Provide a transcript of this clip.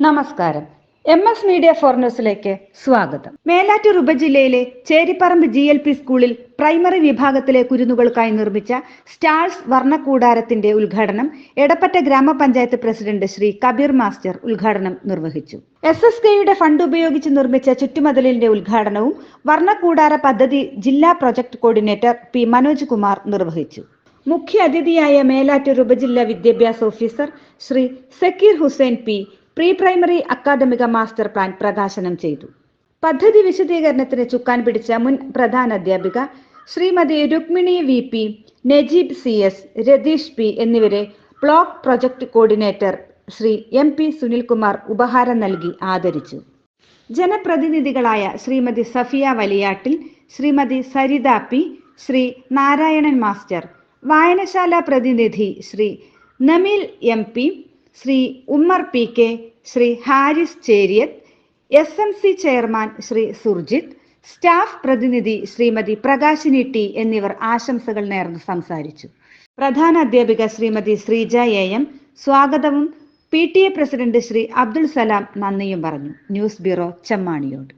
നമസ്കാരം. M S media for ന്യൂസിലേക്ക് സ്വാഗതം. മേലാറ്റൂർ ഉപജില്ലയിലെ ചേരിപ്പറമ്പ് ജി എൽ പി സ്കൂളിൽ പ്രൈമറി വിഭാഗത്തിലെ കുരുന്നുകൾക്കായി നിർമ്മിച്ച സ്റ്റാൾസ് വർണക്കൂടാരത്തിന്റെ ഉദ്ഘാടനം എടപ്പറ്റ ഗ്രാമപഞ്ചായത്ത് പ്രസിഡന്റ് ശ്രീ കബീർ മാസ്റ്റർ ഉദ്ഘാടനം നിർവഹിച്ചു. എസ് എസ് കെയുടെ ഫണ്ട് ഉപയോഗിച്ച് നിർമ്മിച്ച ചുറ്റുമതിലിന്റെ ഉദ്ഘാടനവും വർണക്കൂടാര പദ്ധതി ജില്ലാ project coordinator P Manoj Kumar നിർവഹിച്ചു. മുഖ്യ അതിഥിയായ മേലാറ്റൂർ ഉപജില്ലാ വിദ്യാഭ്യാസ officer Shri Zakir Hussain P pre primary അക്കാദമിക മാസ്റ്റർ പ്ലാൻ പ്രകാശനം ചെയ്തു. പദ്ധതി വിശദീകരണത്തിന് ചുക്കാൻ പിടിച്ച മുൻ പ്രധാന അധ്യാപിക Shrimati Rukmini V P Najeeb C S Ratheesh P എന്നിവരെ block project coordinator Shri M P Sunilkumar ഉപഹാരം നൽകി ആദരിച്ചു. ജനപ്രതിനിധികളായ ശ്രീമതി സഫിയ വലിയാട്ടിൽ ശ്രീമതി സരിത പി ശ്രീ നാരായണൻ മാസ്റ്റർ വായനശാല പ്രതിനിധി Shri Nameel M P Shri Ummer P K Shri Haris Cheriyath S M C chairman Shri Surjith staff പ്രതിനിധി Shrimati Prakashini T എന്നിവർ ആശംസകൾ നേർന്ന് സംസാരിച്ചു. പ്രധാന അധ്യാപിക ശ്രീമതി ശ്രീജ എ എം സ്വാഗതവും P T A president Shri Abdul Salam നന്ദിയും പറഞ്ഞു. News bureau Chemmaniyode.